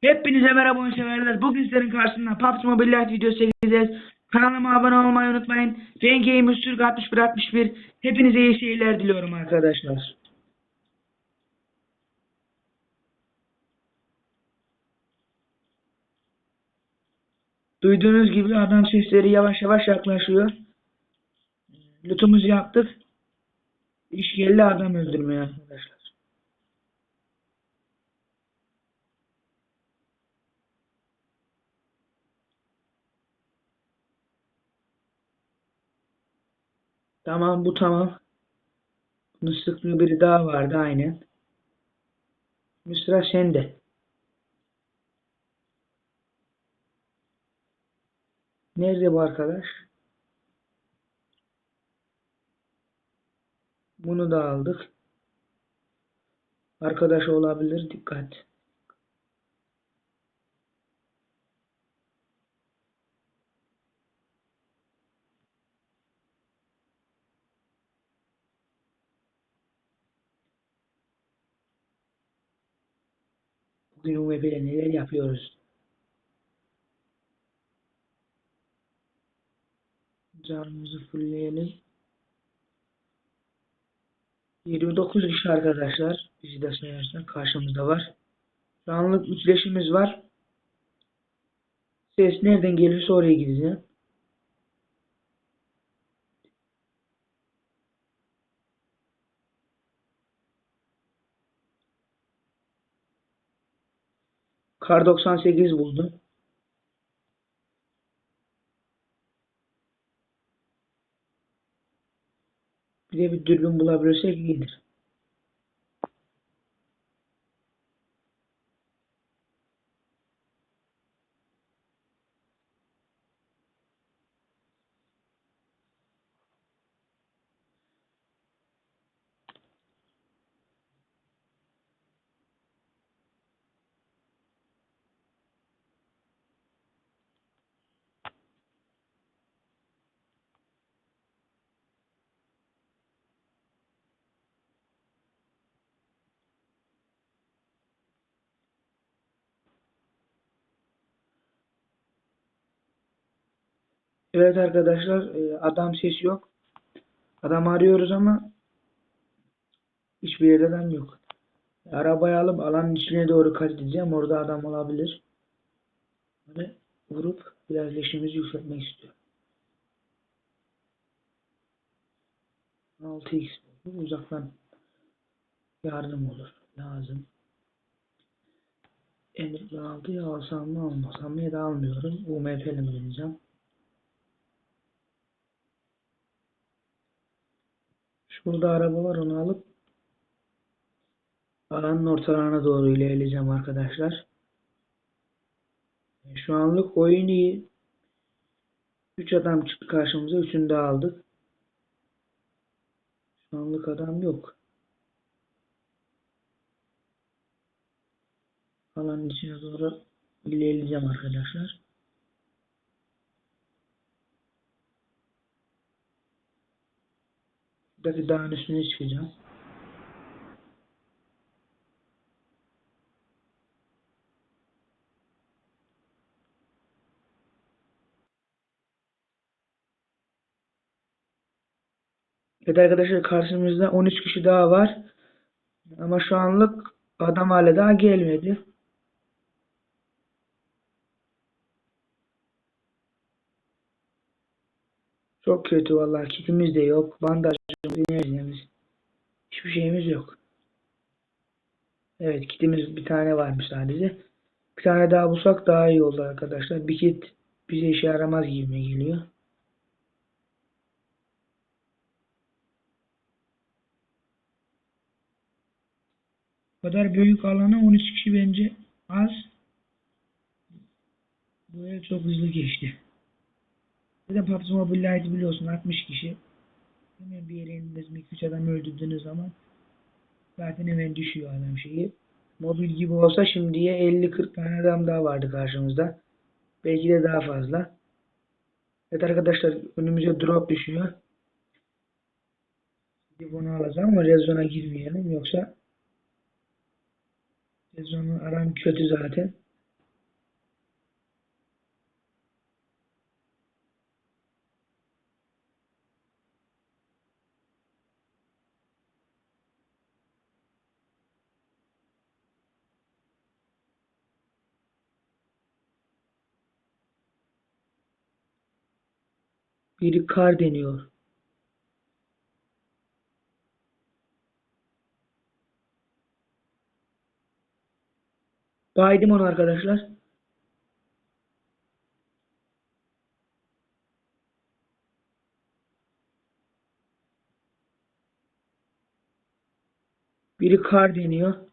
Hepinize merhaba oyun severler. Bugün sizlerin karşısında PUBG Mobile Lite videosu çekeceğiz. Kanalıma abone olmayı unutmayın. Fan Gamers Türk 61 61. Hepinize iyi seyirler diliyorum arkadaşlar. Duyduğunuz gibi adam sesleri yavaş yavaş yaklaşıyor. Lootumuzu yaptık. İş geldi adam öldürmeye arkadaşlar. Tamam bu tamam. Sıklığı biri daha vardı aynen. Sıra sende. Nerede bu arkadaş? Bunu da aldık. Arkadaş olabilir. Dikkat. Bugün UMP'de neler yapıyoruz? Canımızı fullleyelim. 29 kişi arkadaşlar. Bizi de sayarsak karşımızda var. Şu anlık üçleşimiz var. Ses nereden gelirse oraya gideceğim. Kar 98 buldum. Bir de bir dürbün bulabilirsek iyidir. Evet arkadaşlar e, adam sesi yok. Adam arıyoruz ama hiçbir yerde adam yok. Arabayı alıp alanın içine doğru kaçacağım. Orada adam olabilir. Böyle vurup biraz leşimizi yükseltmek istiyorum. 6x bu uzaktan yardım olur. Lazım. Emir 6'yı alsam mı almasam mı ya da almıyorum. UMP'li mi deneyeceğim. Şurada araba var onu alıp alanın ortalarına doğru ilerleyeceğim arkadaşlar. Şu anlık oyun iyi. 3 adam çıktı karşımıza. Üçünü de aldık. Şu anlık adam yok. Alanın içine doğru ilerleyeceğim arkadaşlar. Buradaki dağın üstüne çıkacağım. Evet arkadaşlar karşımızda 13 kişi daha var. Ama şu anlık adam hala daha gelmedi. Çok kötü vallahi. Kitimiz de yok. Bandajımız, enerjimiz. Hiçbir şeyimiz yok. Evet kitimiz bir tane varmış sadece. Bir tane daha bulsak daha iyi oldu arkadaşlar. Bir kit bize işe yaramaz gibime geliyor. Bu kadar büyük alana 13 kişi bence az. Bu el çok hızlı geçti. De PUBG Mobile Lite biliyorsun 60 kişi. Hemen bir yere indiniz mi 2-3 adam öldürdüğünüz zaman zaten hemen düşüyor adam şeyi. Mobil gibi olsa şimdiye 50-40 tane adam daha vardı karşımızda. Belki de daha fazla. Evet arkadaşlar önümüze drop düşüyor. Şimdi bunu alacağım ama rezona girmeyelim yoksa rezonun aram kötü zaten. Biri kar deniyor. Baydım onu arkadaşlar. Biri kar deniyor.